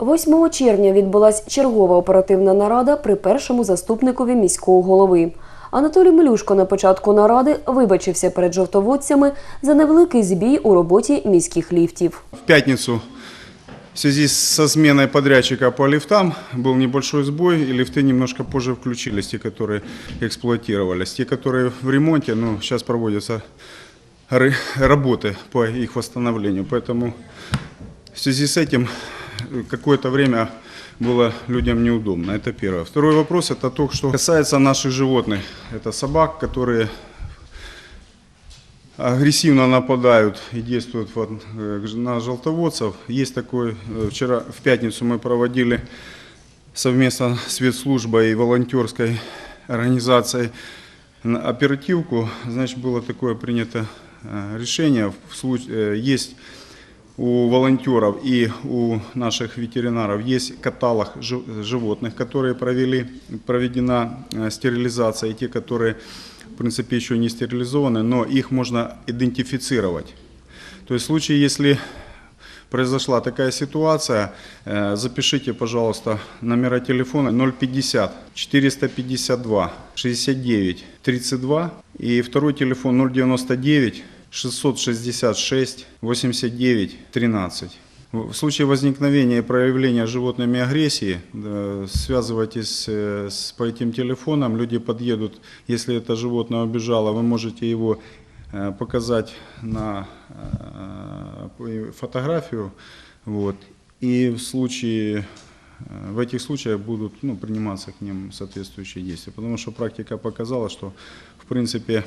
8 червня відбулась чергова оперативна нарада при першому заступникові міського голови. Анатолій Мелюшко на початку наради вибачився перед жовтоводцями за невеликий збій у роботі міських ліфтів. В пятницу в связи со сменой подрядчика по лифтам был небольшой сбой, и лифты немножко позже включились, те, которые эксплуатировались. Те, которые в ремонте, ну, сейчас проводятся ре- работы по их восстановлению. Поэтому в связи с этим э, Какое-то время было людям неудобно. Это первое. Второй вопрос – это то, что касается наших животных. Это собак, которые агрессивно нападают и действуют э, на желтоводцев. Есть такой, э, вчера в пятницу мы проводили совместно с ветслужбой и волонтерской организацией оперативку. Значит, было такое принято э, решение. В случае, есть у волонтеров и у наших ветеринаров есть каталог жи- животных, которые провели, проведена э, стерилизация, и те, которые, в принципе, еще не стерилизованы, но их можно идентифицировать. То есть в случае, если произошла такая ситуация, э, запишите, пожалуйста, номера телефона 050 452 69 32 и второй телефон 099 666 89 13. В случае возникновения и проявления животными агрессии, э, связывайтесь э, с, по этим телефонам, люди подъедут, если это животное убежало, вы можете его э, показать на фотографию, вот, и в случае, в этих случаях будут ну, приниматься к ним соответствующие действия, потому что практика показала, что, в принципе,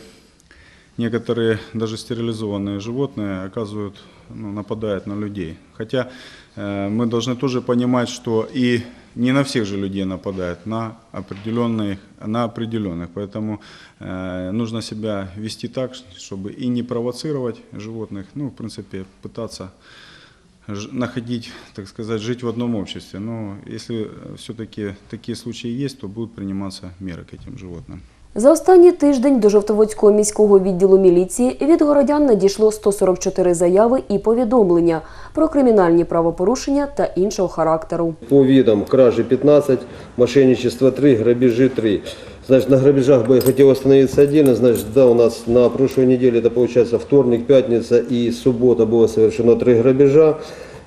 некоторые даже стерилизованные животные оказывают, ну, нападают на людей. Хотя э, мы должны тоже понимать, что и не на всех же людей нападают, на определенных, на определенных. Поэтому э, нужно себя вести так, чтобы и не провоцировать животных, ну, в принципе, пытаться находить, так сказать, жить в одном обществе. Но если все-таки такие случаи есть, то будут приниматься меры к этим животным. За останній тиждень до Жовтоводського міського відділу міліції від городян надійшло 144 заяви і повідомлення про кримінальні правопорушення та іншого характеру. По видам кражи 15, мошенничество 3, грабежи 3. Значит, на грабежах бы я хотел остановиться отдельно. Значит, да, у нас на прошлой неделе, это получается вторник, пятница и суббота было совершено 3 грабежа.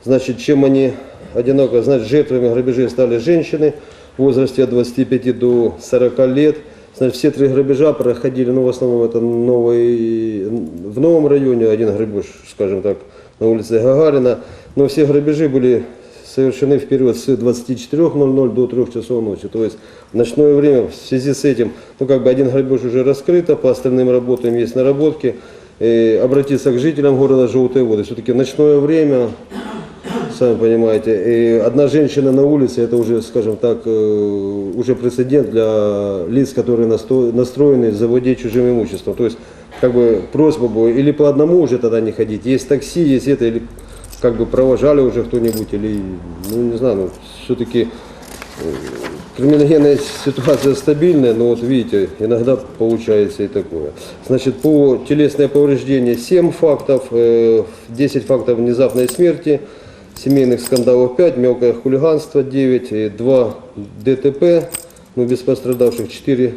Значит, чем они одинаково, значит, жертвами грабежей стали женщины в возрасте от 25 до 40 лет. Все три грабежа проходили, ну, в основном это новый, в новом районе, один грабеж, скажем так, на улице Гагарина. Но все грабежи были совершены в период с 24.00 до 3 часов ночи. То есть в ночное время в связи с этим, ну как бы один грабеж уже раскрыто, по остальным работам есть наработки. Э, обратиться к жителям города Желтые воды. Все-таки ночное время, сами понимаете, и одна женщина на улице, это уже, скажем так, э, уже прецедент для лиц, которые настроены заводить чужим имуществом. То есть, как бы просьба была, или по одному уже тогда не ходить, есть такси, есть это, или как бы провожали уже кто-нибудь, или, ну не знаю, ну, все-таки Криминогенная ситуация стабильная, но вот видите, иногда получается и такое. Значит, по телесное повреждение 7 фактов, э, 10 фактов внезапной смерти, семейных скандалов 5, мелкое хулиганство 9, и 2 ДТП, ну без пострадавших 4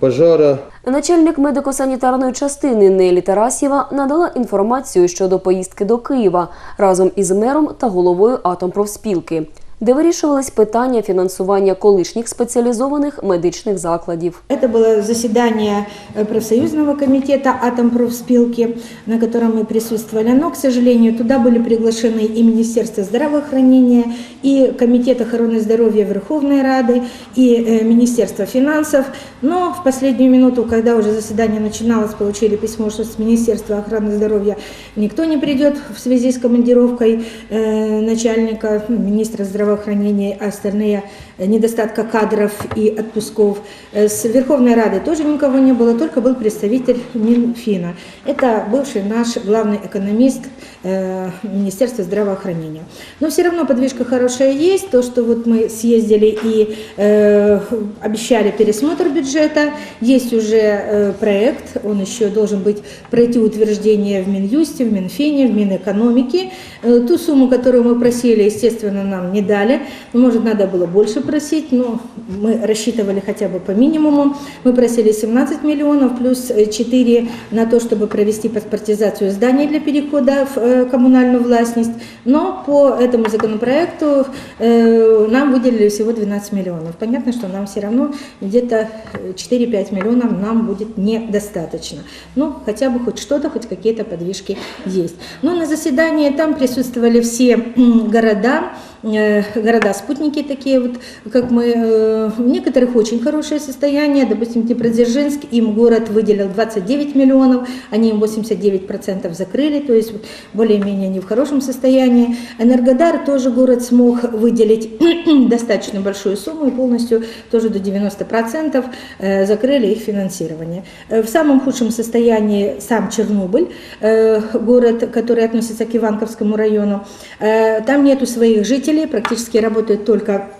пожара, Начальник медико-санітарної частини Нелі Тарасєва надала інформацію щодо поїздки до Києва разом із мером та головою атомпрофспілки, де вирішувались питання фінансування колишніх спеціалізованих медичних закладів. Это было заседание э, профсоюзного комитета Атомпрофспилки, на котором мы присутствовали. Но, к сожалению, туда были приглашены и Министерство здравоохранения, и Комитет охраны здоровья Верховной Рады, и э, Министерство финансов. Но в последнюю минуту, когда уже заседание начиналось, получили письмо, что с Министерства охраны здоровья никто не придет в связи с командировкой э, начальника, ну, министра здравоохранения, а остальные недостатка кадров и отпусков. Э, С Верховной Рады тоже никого не было, только был представитель Минфина. Это бывший наш главный экономист э, Министерства здравоохранения. Но все равно подвижка хорошая есть. То, что вот мы съездили и э, обещали пересмотр бюджета, есть уже э, проект, он еще должен быть пройти утверждение в Минюсте, в Минфине, в Минэкономике. Э, ту сумму, которую мы просили, естественно, нам не дали. Может, надо было больше просить, но мы рассчитывали хотя бы по минимуму. Мы просили 17 миллионов плюс э, 4 на то, чтобы провести паспортизацию зданий для перехода в э, коммунальную властность. Но по этому законопроекту э, нам выделили всего 12 миллионов. Понятно, что нам все равно где-то э, 4-5 миллионов нам будет недостаточно. Ну, хотя бы хоть что-то, хоть какие-то подвижки есть. Но на заседании там присутствовали все города, города-спутники такие вот, как мы, э, в некоторых очень хорошее состояние, допустим, Днепродзержинск, им город выделил 29 миллионов, они им 89% закрыли, то есть более-менее они в хорошем состоянии. Энергодар тоже город смог выделить достаточно большую сумму и полностью тоже до 90% э, закрыли их финансирование. Э, В самом худшем состоянии сам Чернобыль, э, город, который относится к Иванковскому району. Э, Там нету своих жителей, практически работают только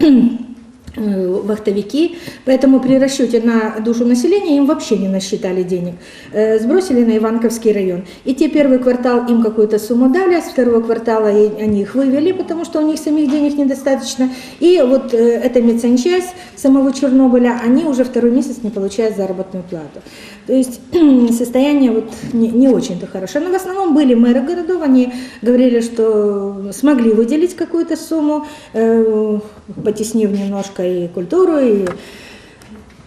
вахтовики, поэтому при расчете на душу населения им вообще не насчитали денег. Э, Сбросили на Иванковский район. И те первый квартал им какую-то сумму дали, а с второго квартала они их вывели, потому что у них самих денег недостаточно. И вот э, эта медсанчасть самого Чернобыля, они уже второй месяц не получают заработную плату. То есть состояние вот не, не очень-то хорошо. Но в основном были мэры городов, они говорили, что смогли выделить какую-то сумму, э, потеснив немножко и культуру, и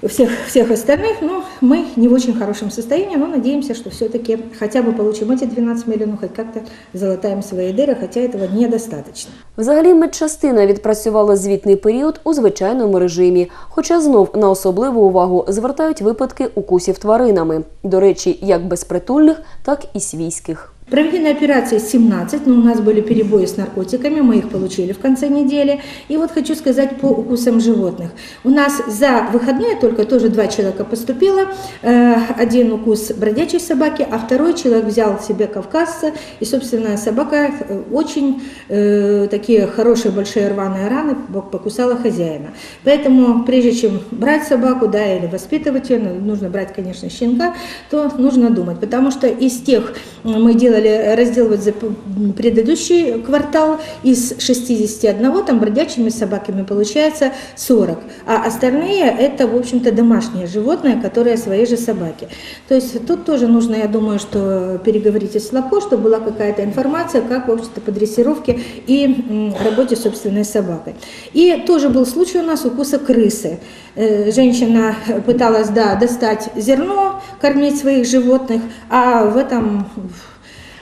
всех, всех остальных, но мы не в очень хорошем состоянии, но надеемся, что все-таки хотя бы получим эти 12 миллионов, хоть как-то залатаем свои дыры, хотя этого недостаточно. Взагалі медчастина відпрацювала звітний період у звичайному режимі, хоча знов на особливу увагу звертають випадки укусів тваринами. До речі, як безпритульних, так і свійських. Проведены операции 17, но у нас были перебои с наркотиками, мы их получили в конце недели. И вот хочу сказать по укусам животных. У нас за выходные только тоже два человека поступило. Э, Один укус бродячей собаки, а второй человек взял себе кавказца. И, собственно, собака э, очень э, такие хорошие большие рваные раны покусала хозяина. Поэтому прежде чем брать собаку, да, или воспитывать ее, ну, нужно брать, конечно, щенка, то нужно думать. Потому что из тех м, мы делали раздел вот за предыдущий квартал, из 61 там бродячими собаками получается 40, а остальные это, в общем-то, домашние животные, которые свои же собаки. То есть тут тоже нужно, я думаю, что переговорить с Слабко, чтобы была какая-то информация, как, в общем-то, по дрессировке и работе с собственной собакой. И тоже был случай у нас укуса крысы. Э, Женщина пыталась, да, достать зерно, кормить своих животных, а в этом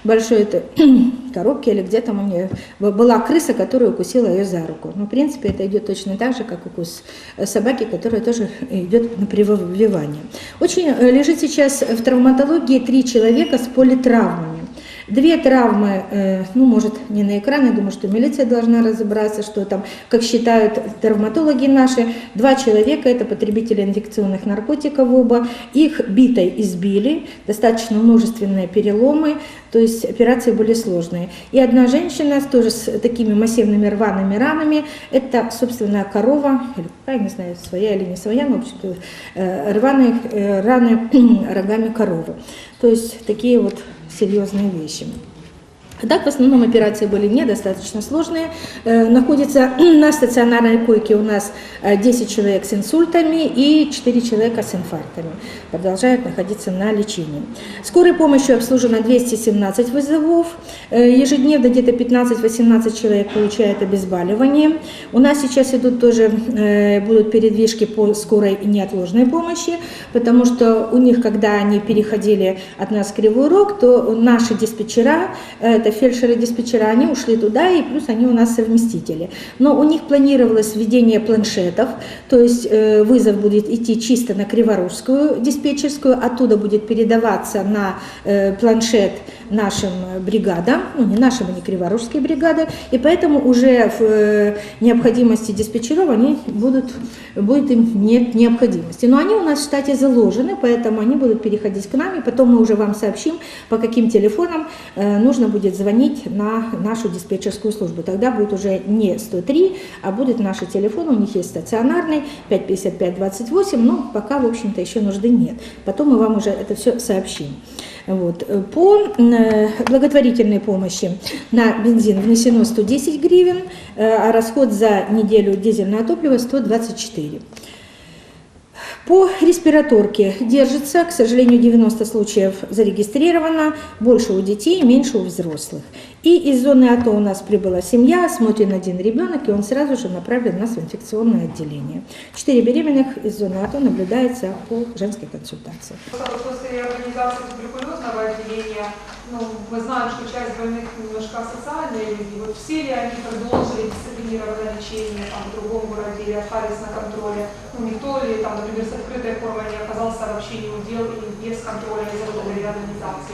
большой это, коробке или где там у нее была крыса, которая укусила ее за руку. Ну, в принципе, это идет точно так же, как укус э, собаки, которая тоже идет на прививание. Очень э, лежит сейчас в травматологии три человека с политравмами. Две травмы, э, ну, может, не на экране, думаю, что милиция должна разобраться, что там, как считают травматологи наши, два человека, это потребители инфекционных наркотиков оба, их битой избили, достаточно множественные переломы, то есть операции были сложные. И одна женщина с- тоже с такими массивными рваными ранами, это собственная корова, или какая, не знаю, своя или не своя, но, в общем-то, э, рваные э, раны рогами коровы. То есть такие вот серьезные вещи. А Так, в основном операции были недостаточно сложные. Э, Находится на стационарной койке у нас э, 10 человек с инсультами и 4 человека с инфарктами. Продолжают находиться на лечении. Скорой помощью обслужено 217 вызовов. Э, Ежедневно где-то 15-18 человек получают обезболивание. У нас сейчас идут тоже, э, будут передвижки по скорой и неотложной помощи, потому что у них, когда они переходили от нас в Кривой Рог, то наши диспетчера, э, это фельдшеры-диспетчера, они ушли туда, и плюс они у нас совместители. Но у них планировалось введение планшетов, то есть э, вызов будет идти чисто на Криворужскую диспетчерскую, оттуда будет передаваться на э, планшет нашим э, бригадам, ну не нашим, а не Криворужской бригады, и поэтому уже в э, необходимости диспетчеров они будут, будет им нет необходимости. Но они у нас в штате заложены, поэтому они будут переходить к нам, и потом мы уже вам сообщим, по каким телефонам э, нужно будет звонить на нашу диспетчерскую службу. Тогда будет уже не 103, а будет наши телефоны, у них есть стационарный 555-28, но пока, в общем-то, еще нужды нет. Потом мы вам уже это все сообщим. Вот. Э, По э, благотворительной помощи на бензин внесено 110 гривен, э, а расход за неделю дизельного топлива 124. По респираторке держится, к сожалению, 90 случаев зарегистрировано, больше у детей, меньше у взрослых. И из зоны АТО у нас прибыла семья, смотрен один ребенок, и он сразу же направлен нас в инфекционное отделение. Четыре беременных из зоны АТО наблюдается по женской консультации. Просто После организации туберкулезного отделения, ну, мы знаем, что часть больных немножко социальные люди. Вот все ли они продолжили дисциплинированное лечение там, в другом городе или остались на контроле? Ну, никто ли, там, например, с открытой формой не оказался вообще не удел или без контроля из-за?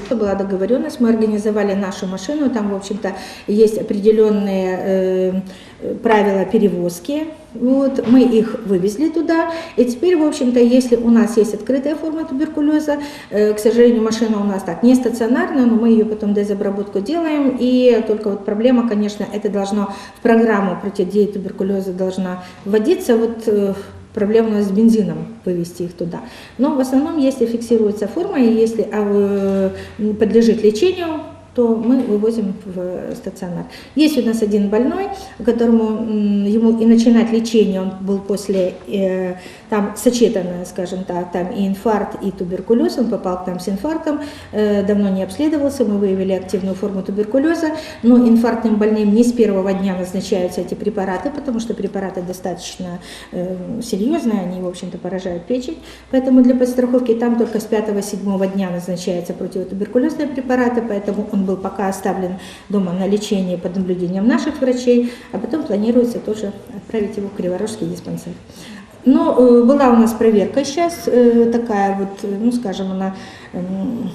Это была договоренность, мы организовали нашу машину, там, в общем-то, есть определенные э, правила перевозки, вот, мы их вывезли туда, и теперь, в общем-то, если у нас есть открытая форма туберкулеза, э, к сожалению, машина у нас так не стационарная, но мы ее потом дезобработку делаем, и только вот проблема, конечно, это должно в программу противодействия туберкулеза должна вводиться, вот э, Проблема у нас с бензином, вывести их туда. Но в основном, если фиксируется форма и если а, э, подлежит лечению, то мы вывозим в стационар. Есть у нас один больной, которому ему и начинать лечение, он был после, э, там сочетанное, скажем так, там и инфаркт, и туберкулез, он попал к нам с инфарктом, э, давно не обследовался, мы выявили активную форму туберкулеза, но инфарктным больным не с первого дня назначаются эти препараты, потому что препараты достаточно э, серьезные, они, в общем-то, поражают печень, поэтому для подстраховки там только с 5-7 дня назначаются противотуберкулезные препараты, поэтому он был пока оставлен дома на лечение под наблюдением наших врачей, а потом планируется тоже отправить его в Криворожский диспансер. Но э, была у нас проверка сейчас, э, такая вот, э, ну скажем, она эм,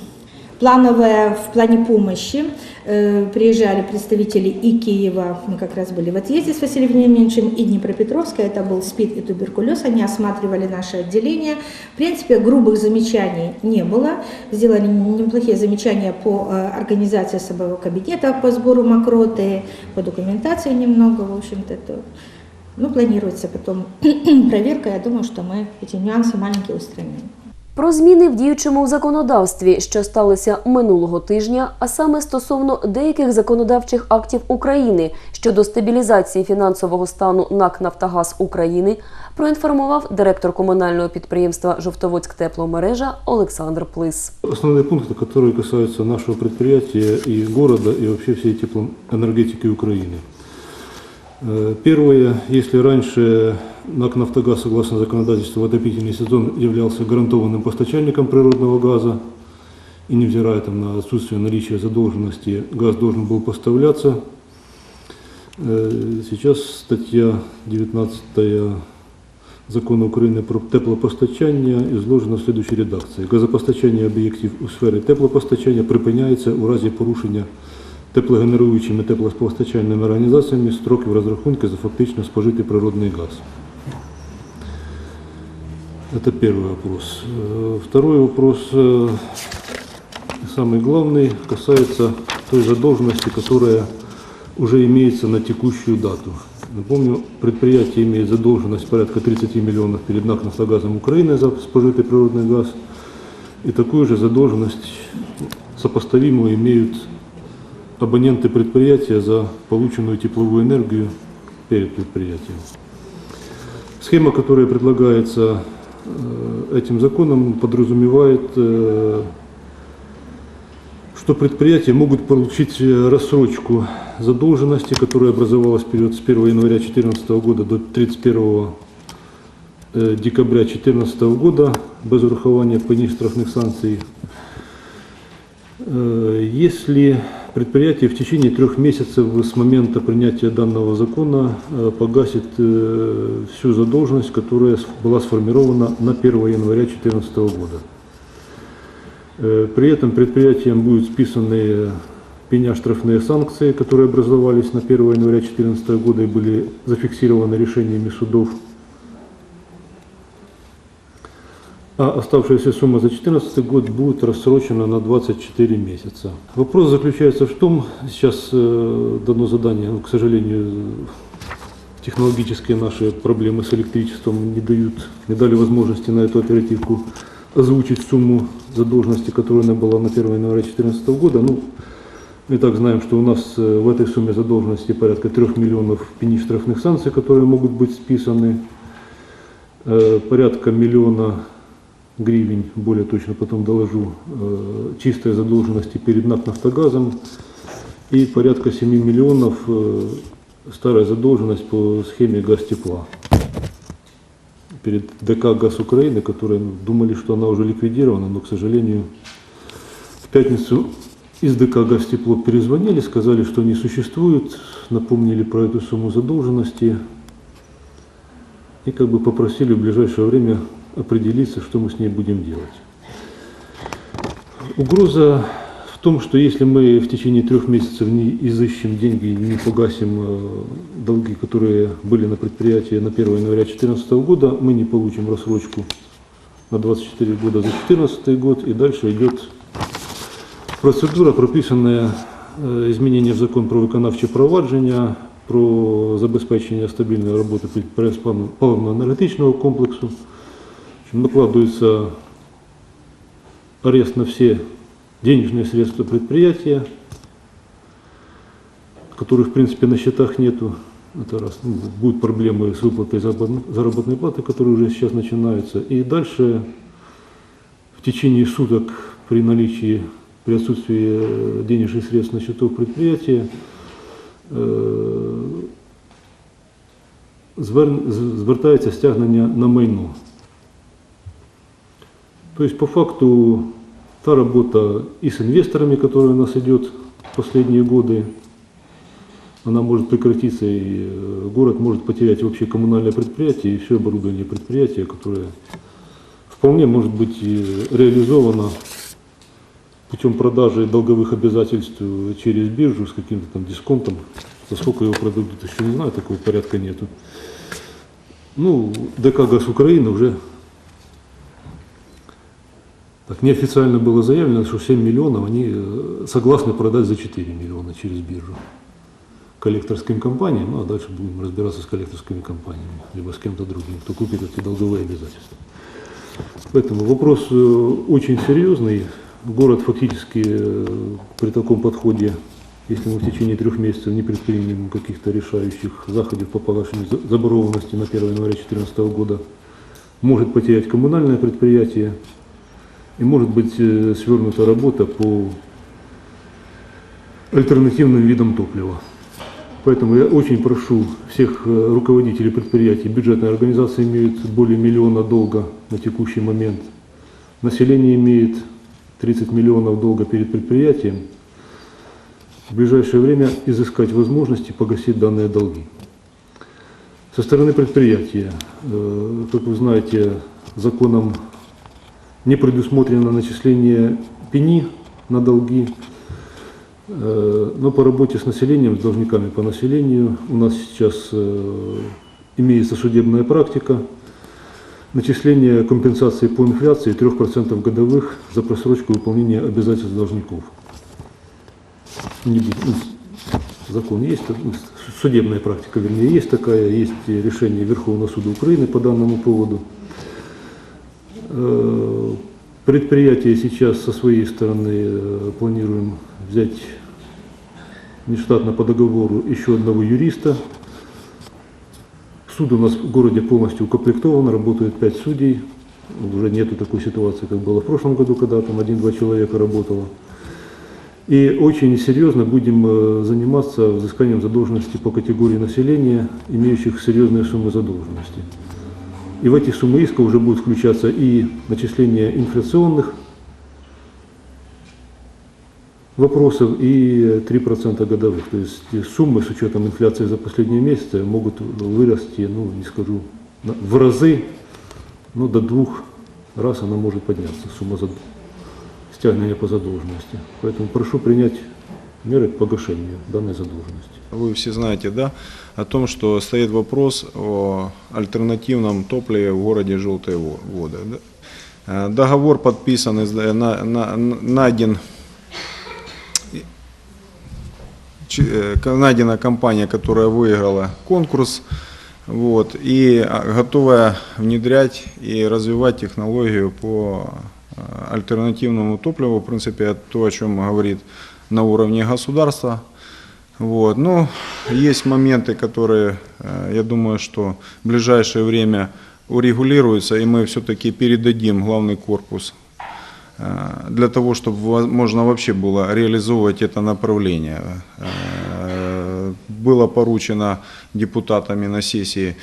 плановая в плане помощи. Приезжали представители и Киева, мы как раз были в отъезде с Василием Вениаминовичем, и Днепропетровска, это был СПИД и туберкулез, они осматривали наше отделение. В принципе, грубых замечаний не было, сделали неплохие замечания по организации особого кабинета, по сбору мокроты, по документации немного, в общем-то, это ну, планируется потом проверка, я думаю, что мы эти нюансы маленькие устраним. Про зміни в діючому законодавстві, що сталося минулого тижня, а саме стосовно деяких законодавчих актів України щодо стабілізації фінансового стану НАК «Нафтогаз України, проінформував директор комунального підприємства Жовтоводськ тепломережа Олександр Плис. Основные пункты, которые касаются нашего предприятия и города, и вообще всей теплоэнергетики Украины. Э, Первое, если раньше НАК «Нафтогаз» согласно законодательству в отопительный сезон являлся гарантованным постачальником природного газа, и невзирая там, на отсутствие наличия задолженности, газ должен был поставляться, Э, сейчас статья 19 Закону України про теплопостачання изложено в следующей редакції. Газопостачання об'єктів у сфері теплопостачання припиняється у разі порушення теплогенеруючими теплопостачальними організаціями строків розрахунки за фактично спожитий природний газ. Это первый вопрос. Э, Второй вопрос, э, самый главный, касается той задолженности, которая уже имеется на текущую дату. Напомню, предприятие имеет задолженность порядка 30 миллионов перед НАК «Нафтогазом Украины» за спожитый природный газ. И такую же задолженность сопоставимую имеют абоненты предприятия за полученную тепловую энергию перед предприятием. Схема, которая предлагается э, этим законом, подразумевает, э, что предприятия могут получить э, рассрочку задолженности, которая образовалась период с 1 января 2014 года до 31 э, декабря 2014 года без урахования по штрафных санкций. Если предприятие в течение трех месяцев с момента принятия данного закона э, погасит э, всю задолженность, которая была сформирована на 1 января 2014 года. Э, При этом предприятиям будут списаны пеня штрафные санкции, которые образовались на 1 января 2014 года и были зафиксированы решениями судов. А оставшаяся сумма за 2014 год будет рассрочена на 24 месяца. Вопрос заключается в том, сейчас э, дано задание, ну, к сожалению, технологические наши проблемы с электричеством не дают, не дали возможности на эту оперативку озвучить сумму задолженности, которая была на 1 января 2014 года. Ну, мы так знаем, что у нас э, в этой сумме задолженности порядка 3 миллионов пени штрафных санкций, которые могут быть списаны, Э, порядка миллиона гривен, более точно потом доложу, э, чистой задолженности перед НАК «Нафтогазом» и порядка 7 миллионов э, старая задолженность по схеме газ-тепла перед ДК «Газ Украины», которые думали, что она уже ликвидирована, но, к сожалению, в пятницу из ДК «Газ-Тепло» перезвонили, сказали, что не существует, напомнили про эту сумму задолженности. И как бы попросили в ближайшее время определиться, что мы с ней будем делать. Угроза в том, что если мы в течение трех месяцев не изыщем деньги, не погасим э, долги, которые были на предприятии на 1 января 2014 года, мы не получим рассрочку на 24 года за 2014 год, и дальше идет процедура, прописанная е, змінення в закон про виконавче провадження, про забезпечення стабільної роботи підприємств паливно-енергетичного комплексу, що накладується арест на все денежные средства предприятия, которых, в принципе, на счетах нету. Это раз. Ну, будут проблемы с выплатой заработ- заработной платы, которые уже сейчас начинаются. И дальше в течение суток при наличии, при отсутствии э, денежных средств на счетах предприятия з- звертається стягнення на майно. То есть по факту та работа и с инвесторами, которая у нас идет в последние годы, она может прекратиться, и э, город может потерять вообще коммунальное предприятие и все оборудование предприятия, которое вполне может быть и реализовано путем продажи долговых обязательств через биржу с каким-то там дисконтом. За сколько его продадут, еще не знаю, такого порядка нету. Ну, ДК «Газ Украины» уже так неофициально было заявлено, что 7 миллионов они э, согласны продать за 4 миллиона через биржу коллекторским компаниям, ну а дальше будем разбираться с коллекторскими компаниями, либо с кем-то другим, кто купит эти долговые обязательства. Поэтому вопрос э, очень серьезный. Город фактически э, при таком подходе, если мы в течение трех месяцев не предпримем каких-то решающих заходов по погашению за- заборгованности на 1 января 2014 года, может потерять коммунальное предприятие и может быть э, свернута работа по альтернативным видам топлива. Поэтому я очень прошу всех э, руководителей предприятий, бюджетные организации имеют более миллиона долга на текущий момент. Население имеет 30 миллионов долга перед предприятием. В ближайшее время изыскать возможности погасить данные долги. Со стороны предприятия, э, как вы знаете, законом не предусмотрено начисление пени на долги, Э, но по работе с населением, с должниками по населению, у нас сейчас э, имеется судебная практика начисления компенсации по инфляции 3% годовых за просрочку выполнения обязательств должников. Ну, закон есть, ну, судебная практика, вернее, есть такая, есть решение Верховного суда Украины по данному поводу. Предприятие сейчас со своей стороны э, планируем взять нештатно по договору еще одного юриста. Суд у нас в городе полностью укомплектован, работают пять судей. Уже нету такой ситуации, как было в прошлом году, когда там один-два человека работало. И очень серьезно будем э, заниматься взысканием задолженности по категории населения, имеющих серьезные суммы задолженности. И в эти суммы иска уже будет включаться и начисление инфляционных вопросов и 3% годовых. То есть суммы с учетом инфляции за последние месяцы могут вырасти, ну не скажу, в разы, но до двух раз она может подняться, сумма зад- стягивания по задолженности. Поэтому прошу принять меры к погашению данной задолженности. Вы все знаете, да, о том, что стоит вопрос о альтернативном топливе в городе Желтые Во- Воды. Э, Договор подписан, из- на- на- найден э, найдена компания, которая выиграла конкурс. вот, и а, готовая внедрять и развивать технологию по э, альтернативному топливу, в принципе, то, о чем говорит на уровне государства. Вот. Ну, есть моменты, которые, э, я думаю, что в ближайшее время урегулируются, и мы все-таки передадим главный корпус э, для того, чтобы можно вообще было реализовывать это направление. Э, Было поручено депутатами на сессии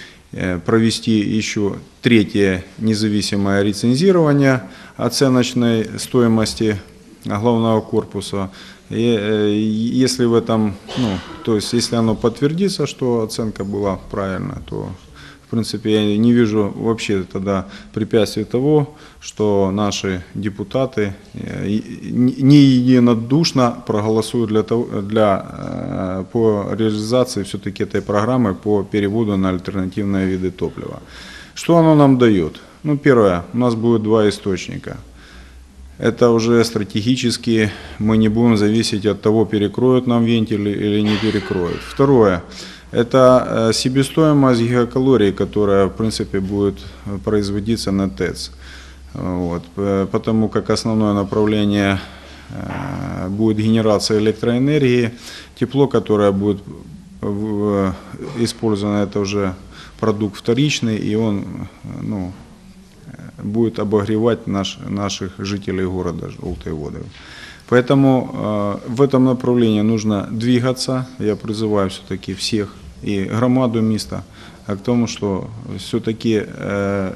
провести еще третье независимое рецензирование оценочной стоимости главного корпуса. Э, если в этом, ну, то есть если оно подтвердится, что оценка была правильная, то в принципе я не вижу вообще тогда препятствий того, что наши депутаты э, не единодушно проголосуют для того, для, э, по реализации все-таки этой программы по переводу на альтернативные виды топлива. Что оно нам дает? Ну, первое, у нас будет два источника. Это уже стратегически мы не будем зависеть от того, перекроют нам вентили или не перекроют. Второе, это э, себестоимость гигакалорий, которая в принципе будет э, производиться на ТЭЦ. Вот, э, потому как основное направление будет генерация электроэнергии, тепло, которое будет использовано, это уже продукт вторичный, и он ну, будет обогревать наш, наших жителей города Желтые воды. Поэтому э, в этом направлении нужно двигаться. Я призываю все-таки всех и громаду места к тому, что все-таки э,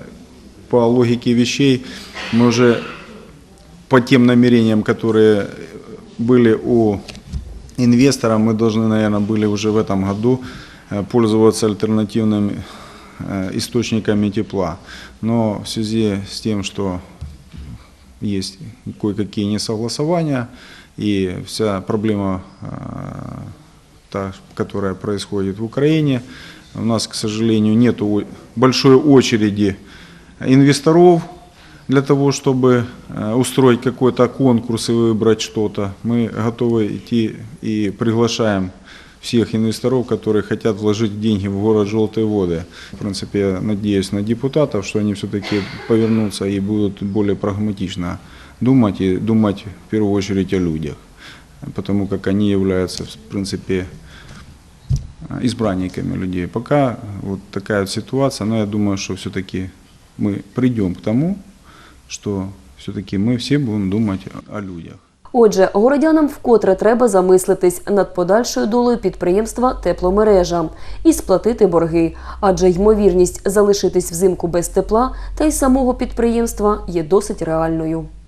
по логике вещей мы уже по тем намерениям, которые были у инвестора, мы должны, наверное, были уже в этом году э, пользоваться альтернативными источниками тепла. Но в связи с тем, что есть кое-какие несогласования, и вся проблема, э, та, которая происходит в Украине, у нас, к сожалению, нет большой очереди инвесторов для того, чтобы э, устроить какой-то конкурс и выбрать что-то. Мы готовы идти и приглашаем всех инвесторов, которые хотят вложить деньги в город Желтые воды. В принципе, я надеюсь на депутатов, что они все-таки повернутся и будут более прагматично думать и думать в первую очередь о людях, потому как они являются, в принципе, избранниками людей. Пока вот такая вот ситуация, но я думаю, что все-таки мы придем к тому, что все-таки мы все будем думать о людях. Отже, городянам вкотре треба замислитись над подальшою долею підприємства тепломережа і сплатити борги, адже ймовірність залишитись взимку без тепла та й самого підприємства є досить реальною.